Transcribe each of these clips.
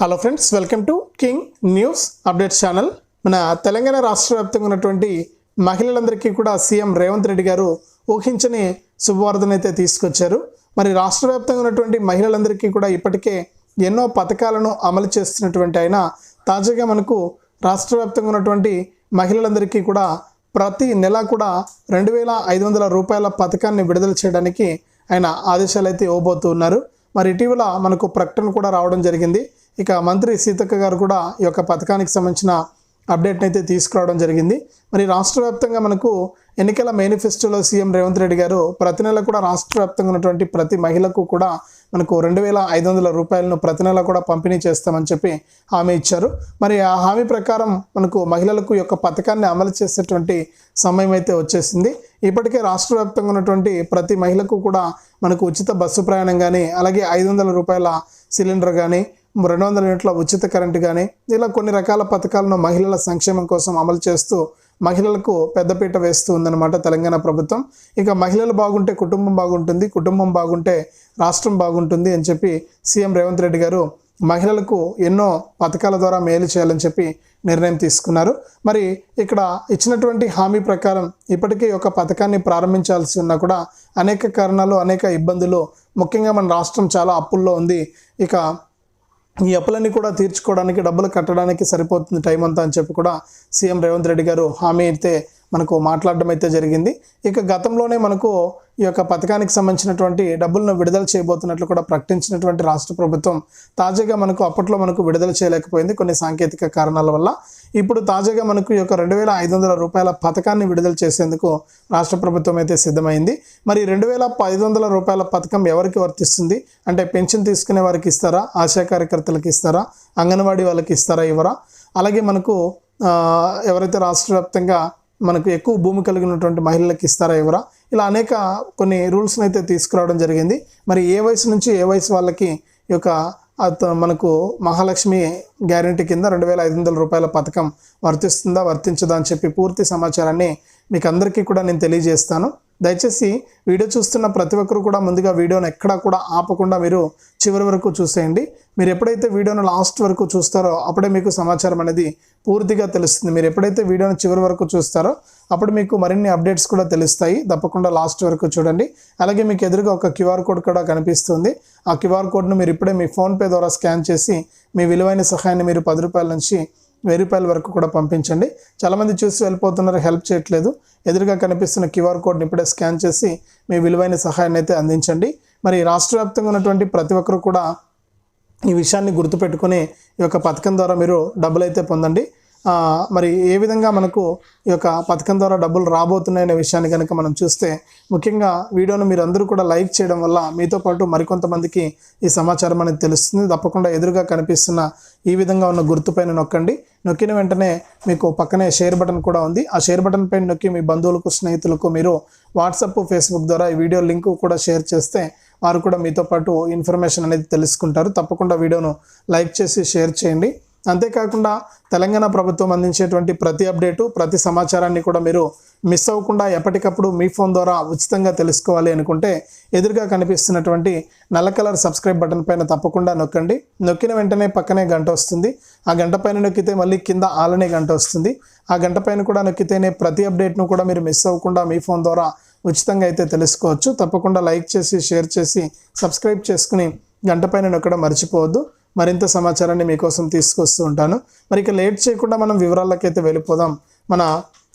Hello friends welcome to King News Updates channel మన తెలంగాణ రాష్ట్ర వ్యాప్తంగా ఉన్నటువంటి మహిళలందరికీ కూడా సీఎం రేవంత్ రెడ్డి గారు ఊహించని శుభవార్తనైతే తీసుకొచ్చారు. మరి రాష్ట్ర వ్యాప్తంగా ఉన్నటువంటి మహిళలందరికీ కూడా ఇప్పటికే ఎన్నో పథకాలను అమలు చేస్తున్నటువంటి ఆయన తాజాగా మనకు రాష్ట్ర వ్యాప్తంగా ఉన్నటువంటి మహిళలందరికీ కూడా ప్రతి నెల కూడా రెండు వేల ఐదు వందల రూపాయల పథకాన్ని విడుదల చేయడానికి ఆయన ఆదేశాలు అయితే ఇవ్వబోతున్నారు. మరి ఇటీవల మనకు ప్రకటన కూడా రావడం జరిగింది. ఇక మంత్రి సీతక్క గారు కూడా ఈ యొక్క పథకానికి సంబంధించిన అప్డేట్ని అయితే తీసుకురావడం జరిగింది. మరి రాష్ట్ర వ్యాప్తంగా మనకు ఎన్నికల మేనిఫెస్టోలో సీఎం రేవంత్ రెడ్డి గారు ప్రతి నెల కూడా రాష్ట్ర వ్యాప్తంగా ఉన్నటువంటి ప్రతి మహిళకు కూడా మనకు రెండు వేల ఐదు వందల రూపాయలను ప్రతి నెల కూడా పంపిణీ చేస్తామని చెప్పి హామీ ఇచ్చారు. మరి ఆ హామీ ప్రకారం మనకు మహిళలకు యొక్క పథకాన్ని అమలు చేసేటువంటి సమయం అయితే వచ్చేసింది. ఇప్పటికే రాష్ట్ర వ్యాప్తంగా ఉన్నటువంటి ప్రతి మహిళకు కూడా మనకు ఉచిత బస్సు ప్రయాణం కానీ అలాగే ఐదు వందల రూపాయల సిలిండర్ కానీ రెండు వందల యూనిట్ల ఉచిత కరెంటు కానీ ఇలా కొన్ని రకాల పథకాలను మహిళల సంక్షేమం కోసం అమలు చేస్తూ మహిళలకు పెద్దపీట వేస్తూ ఉందన్నమాట తెలంగాణ ప్రభుత్వం. ఇక మహిళలు బాగుంటే కుటుంబం బాగుంటుంది కుటుంబం బాగుంటే రాష్ట్రం బాగుంటుంది అని చెప్పి సీఎం రేవంత్ రెడ్డి గారు మహిళలకు ఎన్నో పథకాల ద్వారా మేలు చేయాలని చెప్పి నిర్ణయం తీసుకున్నారు. మరి ఇక్కడ ఇచ్చినటువంటి హామీ ప్రకారం ఇప్పటికే ఒక పథకాన్ని ప్రారంభించాల్సి ఉన్నా కూడా అనేక కారణాలు అనేక ఇబ్బందులు ముఖ్యంగా మన రాష్ట్రం చాలా అప్పుల్లో ఉంది. ఇక ఈ అప్పులన్నీ కూడా తీర్చుకోవడానికి డబ్బులు కట్టడానికి సరిపోతుంది టైం అంతా అని చెప్పి కూడా సీఎం రేవంత్ రెడ్డి గారు హామీ అయితే మనకు మాట్లాడడం అయితే జరిగింది. ఇక గతంలోనే మనకు ఈ యొక్క పథకానికి సంబంధించినటువంటి డబ్బులను విడుదల చేయబోతున్నట్లు కూడా ప్రకటించినటువంటి రాష్ట్ర ప్రభుత్వం తాజాగా మనకు అప్పట్లో మనకు విడుదల చేయలేకపోయింది కొన్ని సాంకేతిక కారణాల వల్ల. ఇప్పుడు తాజాగా మనకు ఈ యొక్క రెండు వేల ఐదు వందల రూపాయల పథకాన్ని విడుదల చేసేందుకు రాష్ట్ర ప్రభుత్వం అయితే సిద్ధమైంది. మరి రెండు వేల ఐదు వందల రూపాయల పథకం ఎవరికి వర్తిస్తుంది? అంటే పెన్షన్ తీసుకునే వారికి ఇస్తారా? ఆశా కార్యకర్తలకు ఇస్తారా? అంగన్వాడీ వాళ్ళకి ఇస్తారా? ఇవ్వరా? అలాగే మనకు ఎవరైతే రాష్ట్ర వ్యాప్తంగా మనకు ఎక్కువ భూమి కలిగినటువంటి మహిళలకు ఇస్తారా? ఇవ్వరా? ఇలా అనేక కొన్ని రూల్స్ని అయితే తీసుకురావడం జరిగింది. మరి ఏ వయసు నుంచి ఏ వయసు వాళ్ళకి ఈ యొక్క మనకు మహాలక్ష్మి గ్యారంటీ కింద రెండు వేల ఐదు వందల రూపాయల పథకం వర్తిస్తుందా వర్తించదా అని చెప్పి పూర్తి సమాచారాన్ని మీకు అందరికీ కూడా నేను తెలియజేస్తాను. దయచేసి వీడియో చూస్తున్న ప్రతి ఒక్కరు కూడా ముందుగా వీడియోను ఎక్కడా కూడా ఆపకుండా మీరు చివరి వరకు చూసేయండి. మీరు ఎప్పుడైతే వీడియోను లాస్ట్ వరకు చూస్తారో అప్పుడే మీకు సమాచారం అనేది పూర్తిగా తెలుస్తుంది. మీరు ఎప్పుడైతే వీడియోను చివరి వరకు చూస్తారో అప్పుడు మీకు మరిన్ని అప్డేట్స్ కూడా తెలుస్తాయి. తప్పకుండా లాస్ట్ వరకు చూడండి. అలాగే మీకు ఎదురుగా ఒక క్యూఆర్ కోడ్ కూడా కనిపిస్తుంది. ఆ క్యూఆర్ కోడ్ను మీరు ఇప్పుడే మీ ఫోన్పే ద్వారా స్కాన్ చేసి మీ విలువైన సహాయాన్ని మీరు పది రూపాయల నుంచి వెయ్యి రూపాయల వరకు కూడా పంపించండి. చాలామంది చూసి వెళ్ళిపోతున్నారు హెల్ప్ చేయట్లేదు. ఎదురుగా కనిపిస్తున్న క్యూఆర్ కోడ్ని ఇప్పుడే స్కాన్ చేసి మీ విలువైన సహాయాన్ని అయితే అందించండి. మరి రాష్ట్ర వ్యాప్తంగా ఉన్నటువంటి ప్రతి ఒక్కరు కూడా ఈ విషయాన్ని గుర్తుపెట్టుకుని ఈ యొక్క పథకం ద్వారా మీరు డబ్బులు అయితే పొందండి. మరి ఏ విధంగా మనకు ఈ యొక్క పథకం ద్వారా డబ్బులు రాబోతున్నాయనే విషయాన్ని కనుక మనం చూస్తే ముఖ్యంగా వీడియోను మీరు అందరూ కూడా లైక్ చేయడం వల్ల మీతో పాటు మరికొంతమందికి ఈ సమాచారం అనేది తెలుస్తుంది. తప్పకుండా ఎదురుగా కనిపిస్తున్న ఈ విధంగా ఉన్న గుర్తుపైన నొక్కండి. నొక్కిన వెంటనే మీకు పక్కనే షేర్ బటన్ కూడా ఉంది. ఆ షేర్ బటన్ పైన నొక్కి మీ బంధువులకు స్నేహితులకు మీరు వాట్సాప్ ఫేస్బుక్ ద్వారా ఈ వీడియో లింక్ కూడా షేర్ చేస్తే వారు కూడా మీతో పాటు ఇన్ఫర్మేషన్ అనేది తెలుసుకుంటారు. తప్పకుండా వీడియోను లైక్ చేసి షేర్ చేయండి. అంతేకాకుండా తెలంగాణ ప్రభుత్వం అందించేటువంటి ప్రతి అప్డేటు ప్రతి సమాచారాన్ని కూడా మీరు మిస్ అవ్వకుండా ఎప్పటికప్పుడు మీ ఫోన్ ద్వారా ఉచితంగా తెలుసుకోవాలి అనుకుంటే ఎదురుగా కనిపిస్తున్నటువంటి నల్ల కలర్ సబ్స్క్రైబ్ బటన్ పైన తప్పకుండా నొక్కండి. నొక్కిన వెంటనే పక్కనే గంట వస్తుంది. ఆ గంట పైన నొక్కితే మళ్ళీ కింద ఆలనే గంట వస్తుంది. ఆ గంట పైన కూడా నొక్కితేనే ప్రతి అప్డేట్ను కూడా మీరు మిస్ అవ్వకుండా మీ ఫోన్ ద్వారా ఉచితంగా అయితే తెలుసుకోవచ్చు. తప్పకుండా లైక్ చేసి షేర్ చేసి సబ్స్క్రైబ్ చేసుకుని గంట పైన నొక్కడం మర్చిపోవద్దు. మరింత సమాచారాన్ని మీకోసం తీసుకొస్తూ ఉంటాను. మరి ఇక లేట్ చేయకుండా మనం వివరాలకైతే వెళ్ళిపోదాం. మన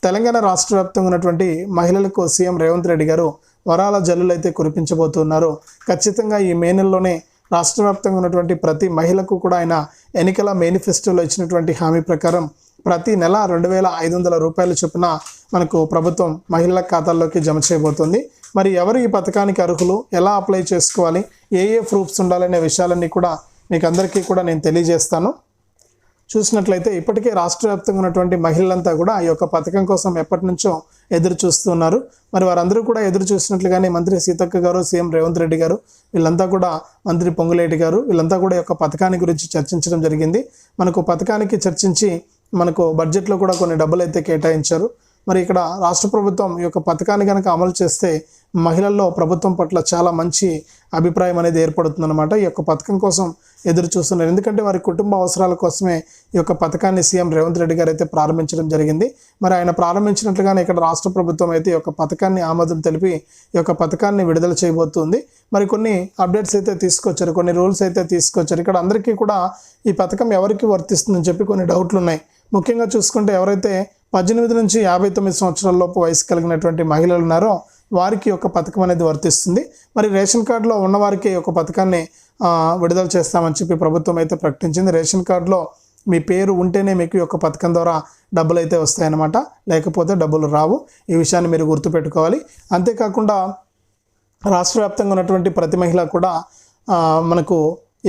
తెలంగాణ రాష్ట్ర వ్యాప్తంగా ఉన్నటువంటి మహిళలకు సీఎం రేవంత్ రెడ్డి గారు వరాల జల్లులు అయితే కురిపించబోతున్నారు. ఖచ్చితంగా ఈ మే నెలలోనే రాష్ట్ర వ్యాప్తంగా ఉన్నటువంటి ప్రతి మహిళకు కూడా ఆయన ఎన్నికల మేనిఫెస్టోలో ఇచ్చినటువంటి హామీ ప్రకారం ప్రతి నెల రెండు వేల ఐదు వందల రూపాయల చొప్పున మనకు ప్రభుత్వం మహిళల ఖాతాల్లోకి జమ చేయబోతుంది. మరి ఎవరు ఈ పథకానికి అర్హులు? ఎలా అప్లై చేసుకోవాలి? ఏ ఏ ప్రూఫ్స్ ఉండాలనే విషయాలన్నీ కూడా మీకు అందరికీ కూడా నేను తెలియజేస్తాను. చూసినట్లయితే ఇప్పటికే రాష్ట్ర వ్యాప్తంగా ఉన్నటువంటి మహిళలంతా కూడా ఈ యొక్క పథకం కోసం ఎప్పటి నుంచో ఎదురు చూస్తున్నారు మరి వారందరూ కూడా ఎదురు చూసినట్లుగానే మంత్రి సీతక్క గారు సీఎం రేవంత్ రెడ్డి గారు వీళ్ళంతా కూడా మంత్రి పొంగులేటి గారు వీళ్ళంతా కూడా ఈ యొక్క పథకాన్ని గురించి చర్చించడం జరిగింది. మనకు పథకానికి చర్చించి మనకు బడ్జెట్లో కూడా కొన్ని డబ్బులు అయితే కేటాయించారు. మరి ఇక్కడ రాష్ట్ర ప్రభుత్వం ఈ యొక్క పథకాన్ని కనుక అమలు చేస్తే మహిళల్లో ప్రభుత్వం పట్ల చాలా మంచి అభిప్రాయం అనేది ఏర్పడుతుందన్నమాట ఈ యొక్క పథకం కోసం ఎదురు చూస్తున్నారు. ఎందుకంటే వారి కుటుంబ అవసరాల కోసమే ఈ యొక్క పథకాన్ని సీఎం రేవంత్ రెడ్డి గారు అయితే ప్రారంభించడం జరిగింది. మరి ఆయన ప్రారంభించినట్లుగానే ఇక్కడ రాష్ట్ర ప్రభుత్వం అయితే ఈ యొక్క పథకాన్ని ఆమోదం తెలిపి ఈ యొక్క పథకాన్ని విడుదల చేయబోతుంది. మరి కొన్ని అప్డేట్స్ అయితే తీసుకొచ్చారు కొన్ని రూల్స్ అయితే తీసుకొచ్చారు. ఇక్కడ అందరికీ కూడా ఈ పథకం ఎవరికి వర్తిస్తుందని చెప్పి కొన్ని డౌట్లు ఉన్నాయి ముఖ్యంగా చూసుకుంటే ఎవరైతే పద్దెనిమిది నుంచి యాభై తొమ్మిది సంవత్సరాల లోపు వయసు కలిగినటువంటి మహిళలు ఉన్నారో. వారికి ఒక పథకం అనేది వర్తిస్తుంది. మరి రేషన్ కార్డులో ఉన్నవారికి ఒక పథకాన్ని విడుదల చేస్తామని చెప్పి ప్రభుత్వం అయితే ప్రకటించింది. రేషన్ కార్డులో మీ పేరు ఉంటేనే మీకు ఈ యొక్క పథకం ద్వారా డబ్బులు అయితే వస్తాయన్నమాట. లేకపోతే డబ్బులు రావు. ఈ విషయాన్ని మీరు గుర్తుపెట్టుకోవాలి. అంతేకాకుండా రాష్ట్ర వ్యాప్తంగా ఉన్నటువంటి ప్రతి మహిళ కూడా మనకు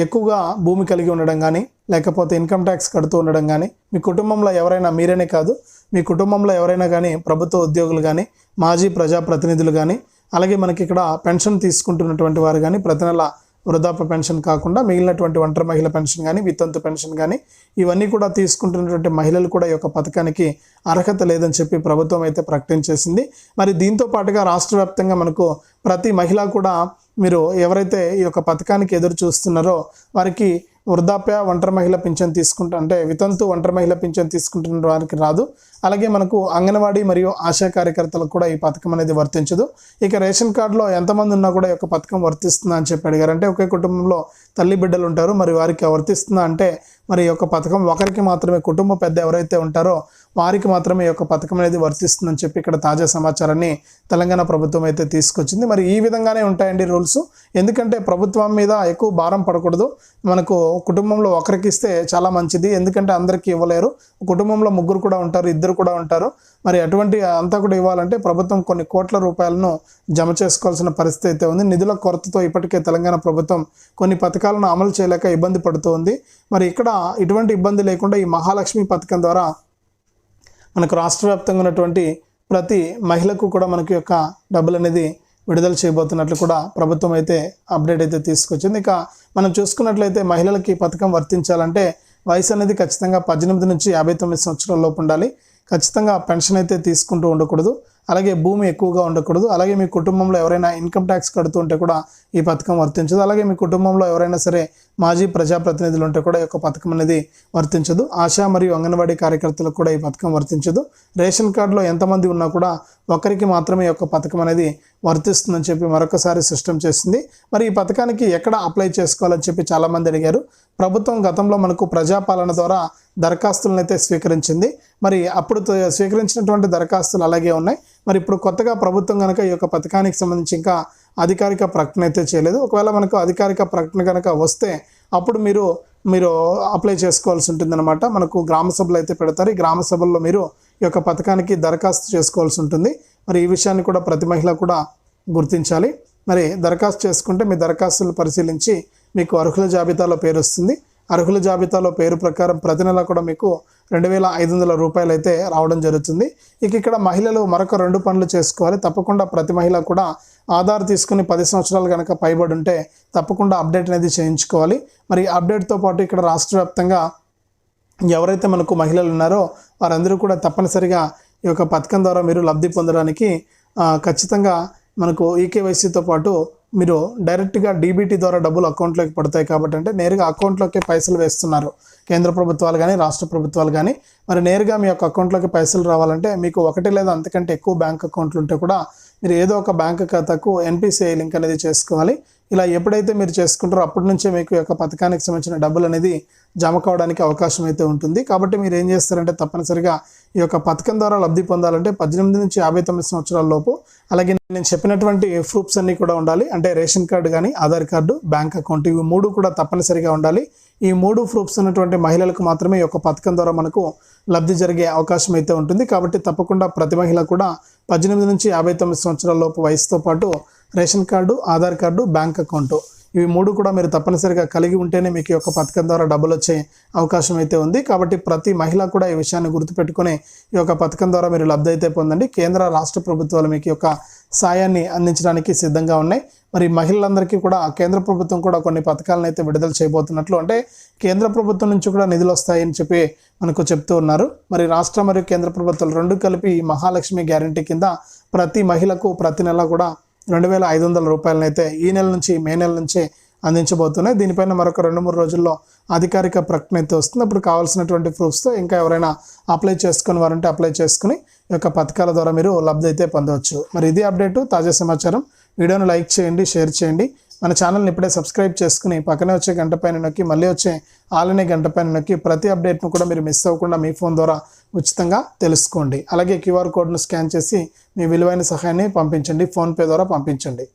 ఎక్కువగా భూమి కలిగి ఉండడం కానీ లేకపోతే ఇన్కమ్ ట్యాక్స్ కడుతూ ఉండడం కానీ మీ కుటుంబంలో ఎవరైనా మీరేనే కాదు మీ కుటుంబంలో ఎవరైనా కానీ ప్రభుత్వ ఉద్యోగులు కానీ మాజీ ప్రజాప్రతినిధులు కానీ అలాగే మనకి ఇక్కడ పెన్షన్ తీసుకుంటున్నటువంటి వారు కానీ ప్రతి నెల వృద్ధాప్య పెన్షన్ కాకుండా మిగిలినటువంటి ఒంటరి మహిళ పెన్షన్ కానీ వితంతు పెన్షన్ కానీ ఇవన్నీ కూడా తీసుకుంటున్నటువంటి మహిళలు కూడా ఈ యొక్క పథకానికి అర్హత లేదని చెప్పి ప్రభుత్వం అయితే ప్రకటించేసింది మరి దీంతో పాటుగా రాష్ట్ర వ్యాప్తంగా మనకు ప్రతి మహిళ కూడా మీరు ఎవరైతే ఈ యొక్క పథకానికి ఎదురు చూస్తున్నారో వారికి వృద్ధాప్య ఒంటరి మహిళ పింఛన్ తీసుకుంటా అంటే వితంతు ఒంటరి మహిళ పింఛన్ తీసుకుంటున్న వారికి రాదు. అలాగే మనకు అంగన్వాడీ మరియు ఆశా కార్యకర్తలకు కూడా ఈ పథకం అనేది వర్తించదు. ఇక రేషన్ కార్డులో ఎంతమంది ఉన్నా కూడా ఈ యొక్క పథకం వర్తిస్తుందా అని చెప్పి అడిగారు. అంటే ఒకే కుటుంబంలో తల్లి బిడ్డలు ఉంటారు మరి వారికి వర్తిస్తుందా అంటే మరి ఈ యొక్క పథకం ఒకరికి మాత్రమే కుటుంబ పెద్ద ఎవరైతే ఉంటారో వారికి మాత్రమే ఈ యొక్క పథకం అనేది వర్తిస్తుందని చెప్పి ఇక్కడ తాజా సమాచారాన్ని తెలంగాణ ప్రభుత్వం అయితే తీసుకొచ్చింది. మరి ఈ విధంగానే ఉంటాయండి రూల్స్. ఎందుకంటే ప్రభుత్వం మీద ఎక్కువ భారం పడకూడదు. మనకు కుటుంబంలో ఒకరికి ఇస్తే చాలా మంచిది. ఎందుకంటే అందరికీ ఇవ్వలేరు. కుటుంబంలో ముగ్గురు కూడా ఉంటారు ఇద్దరు కూడా ఉంటారు. మరి అటువంటి అంతా కూడా ఇవ్వాలంటే ప్రభుత్వం కొన్ని కోట్ల రూపాయలను జమ చేసుకోవాల్సిన పరిస్థితి అయితే ఉంది. నిధుల కొరతతో ఇప్పటికే తెలంగాణ ప్రభుత్వం కొన్ని పథకాలను అమలు చేయలేక ఇబ్బంది పడుతోంది. మరి ఇక్కడ ఇటువంటి ఇబ్బంది లేకుండా ఈ మహాలక్ష్మి పథకం ద్వారా మనకు రాష్ట్ర వ్యాప్తంగా ఉన్నటువంటి ప్రతి మహిళకు కూడా మనకి యొక్క డబ్బులు అనేది విడుదల చేయబోతున్నట్లు కూడా ప్రభుత్వం అయితే అప్డేట్ అయితే తీసుకొచ్చింది. ఇక మనం చూసుకున్నట్లయితే మహిళలకి ఈ పథకం వర్తించాలంటే వయసు అనేది ఖచ్చితంగా పద్దెనిమిది నుంచి యాభై తొమ్మిది సంవత్సరాల లోపు ఉండాలి. ఖచ్చితంగా పెన్షన్ అయితే తీసుకుంటూ ఉండకూడదు. అలాగే భూమి ఎక్కువగా ఉండకూడదు. అలాగే మీ కుటుంబంలో ఎవరైనా ఇన్కమ్ ట్యాక్స్ కడుతూ ఉంటే కూడా ఈ పథకం వర్తించదు. అలాగే మీ కుటుంబంలో ఎవరైనా సరే మాజీ ప్రజాప్రతినిధులు ఉంటే కూడా ఈ యొక్క పథకం అనేది వర్తించదు. ఆశా మరియు అంగన్వాడీ కార్యకర్తలకు కూడా ఈ పథకం వర్తించదు. రేషన్ కార్డులో ఎంతమంది ఉన్నా కూడా ఒకరికి మాత్రమే ఈ యొక్క పథకం అనేది వర్తిస్తుందని చెప్పి మరొకసారి సిస్టమ్ చేసింది. మరి ఈ పథకానికి ఎక్కడ అప్లై చేసుకోవాలని చెప్పి చాలామంది అడిగారు. ప్రభుత్వం గతంలో మనకు ప్రజాపాలన ద్వారా దరఖాస్తులను అయితే స్వీకరించింది. మరి అప్పుడు స్వీకరించినటువంటి దరఖాస్తులు అలాగే ఉన్నాయి. మరి ఇప్పుడు కొత్తగా ప్రభుత్వం కనుక ఈ యొక్క పథకానికి సంబంధించి ఇంకా అధికారిక ప్రకటన అయితే చేయలేదు. ఒకవేళ మనకు అధికారిక ప్రకటన కనుక వస్తే అప్పుడు మీరు మీరు అప్లై చేసుకోవాల్సి ఉంటుందన్నమాట. మనకు గ్రామ సభలు అయితే పెడతారు. ఈ గ్రామ సభల్లో మీరు ఈ యొక్క పథకానికి దరఖాస్తు చేసుకోవాల్సి ఉంటుంది. మరి ఈ విషయాన్ని కూడా ప్రతి మహిళ కూడా గుర్తించాలి. మరి దరఖాస్తు చేసుకుంటే మీ దరఖాస్తులు పరిశీలించి మీకు అర్హుల జాబితాలో పేరు వస్తుంది. అర్హుల జాబితాలో పేరు ప్రకారం ప్రతి నెల కూడా మీకు రెండు వేల ఐదు వందల రూపాయలు అయితే రావడం జరుగుతుంది. ఇక ఇక్కడ మహిళలు మరొక రెండు పనులు చేసుకోవాలి. తప్పకుండా ప్రతి మహిళ కూడా ఆధార్ తీసుకుని పది సంవత్సరాలు కనుక పైబడి ఉంటే తప్పకుండా అప్డేట్ అనేది చేయించుకోవాలి. మరి అప్డేట్తో పాటు ఇక్కడ రాష్ట్ర వ్యాప్తంగా ఎవరైతే మనకు మహిళలు ఉన్నారో వారందరూ కూడా తప్పనిసరిగా ఈ యొక్క పథకం ద్వారా మీరు లబ్ధి పొందడానికి ఖచ్చితంగా మనకు ఈకేవైసీతో పాటు మీరు డైరెక్ట్గా డీబీటీ ద్వారా డబ్బులు అకౌంట్లోకి పడతాయి కాబట్టి అంటే నేరుగా అకౌంట్లోకి పైసలు వేస్తున్నారు. కేంద్ర ప్రభుత్వాలు కానీ రాష్ట్ర ప్రభుత్వాలు కానీ మరి నేరుగా మీ యొక్క అకౌంట్లోకి పైసలు రావాలంటే మీకు ఒకటి లేదా అంతకంటే ఎక్కువ బ్యాంక్ అకౌంట్లు ఉంటే కూడా మీరు ఏదో ఒక బ్యాంక్ ఖాతాకు ఎన్పిసిఐ లింక్ అనేది చేసుకోవాలి. ఇలా ఎప్పుడైతే మీరు చేసుకుంటారో అప్పటి నుంచే మీకు ఈ యొక్క పథకానికి సంబంధించిన డబ్బులు అనేది జమ కావడానికి అవకాశం అయితే ఉంటుంది. కాబట్టి మీరు ఏం చేస్తారంటే తప్పనిసరిగా ఈ యొక్క పథకం ద్వారా లబ్ధి పొందాలంటే పద్దెనిమిది నుంచి యాభై తొమ్మిది సంవత్సరాల లోపు అలాగే నేను చెప్పినటువంటి ప్రూఫ్స్ అన్నీ కూడా ఉండాలి. అంటే రేషన్ కార్డు కానీ ఆధార్ కార్డు బ్యాంక్ అకౌంట్ ఇవి మూడు కూడా తప్పనిసరిగా ఉండాలి. ఈ మూడు ప్రూఫ్స్ ఉన్నటువంటి మహిళలకు మాత్రమే ఈ యొక్క పథకం ద్వారా మనకు లబ్ధి జరిగే అవకాశం అయితే ఉంటుంది. కాబట్టి తప్పకుండా ప్రతి మహిళ కూడా పద్దెనిమిది నుంచి యాభై తొమ్మిది సంవత్సరాల లోపు వయసుతో పాటు ration card Aadhaar card bank account. ఇవి మూడు కూడా మీరు తప్పనిసరిగా కలిగి ఉంటేనే మీకు యొక్క పథకం ద్వారా డబ్బులు వచ్చే అవకాశం అయితే ఉంది. కాబట్టి ప్రతి మహిళ కూడా ఈ విషయాన్ని గుర్తుపెట్టుకుని ఈ యొక్క పథకం ద్వారా మీరు లబ్ధి అయితే పొందండి. కేంద్ర రాష్ట్ర ప్రభుత్వాలు మీకు యొక్క సాయాన్ని అందించడానికి సిద్ధంగా ఉన్నాయి. మరి మహిళలందరికీ కూడా కేంద్ర ప్రభుత్వం కూడా కొన్ని పథకాలను అయితే విడుదల చేయబోతున్నట్లు అంటే కేంద్ర ప్రభుత్వం నుంచి కూడా నిధులు వస్తాయని చెప్పి మనకు చెప్తూ ఉన్నారు. మరి రాష్ట్ర మరియు కేంద్ర ప్రభుత్వాలు రెండు కలిపి ఈ మహాలక్ష్మి గ్యారంటీ కింద ప్రతి మహిళకు ప్రతి నెల కూడా రెండు వేల ఐదు వందల రూపాయలనైతే ఈ నెల నుంచి మే నెల నుంచి అందించబోతున్నాయి. దీనిపైన మరొక రెండు మూడు రోజుల్లో అధికారిక ప్రకటన అయితే వస్తుంది. అప్పుడు కావాల్సినటువంటి ప్రూఫ్స్తో ఇంకా ఎవరైనా అప్లై చేసుకుని వారంటే అప్లై చేసుకుని ఈ యొక్క పథకాల ద్వారా మీరు లబ్ధి అయితే పొందవచ్చు. మరి ఇది అప్డేటు తాజా సమాచారం. వీడియోను లైక్ చేయండి షేర్ చేయండి. మన ఛానల్ని ఇప్పుడే సబ్స్క్రైబ్ చేసుకుని పక్కనే వచ్చే గంట పైన నొక్కి మళ్ళీ వచ్చే ఆలనే గంట పైన నొక్కి ప్రతి అప్డేట్ను కూడా మీరు మిస్ అవ్వకుండా మీ ఫోన్ ద్వారా ఉచితంగా తెలుసుకోండి. అలాగే క్యూఆర్ కోడ్ను స్కాన్ చేసి మీ విలువైన సహాయాన్ని పంపించండి. ఫోన్పే ద్వారా పంపించండి.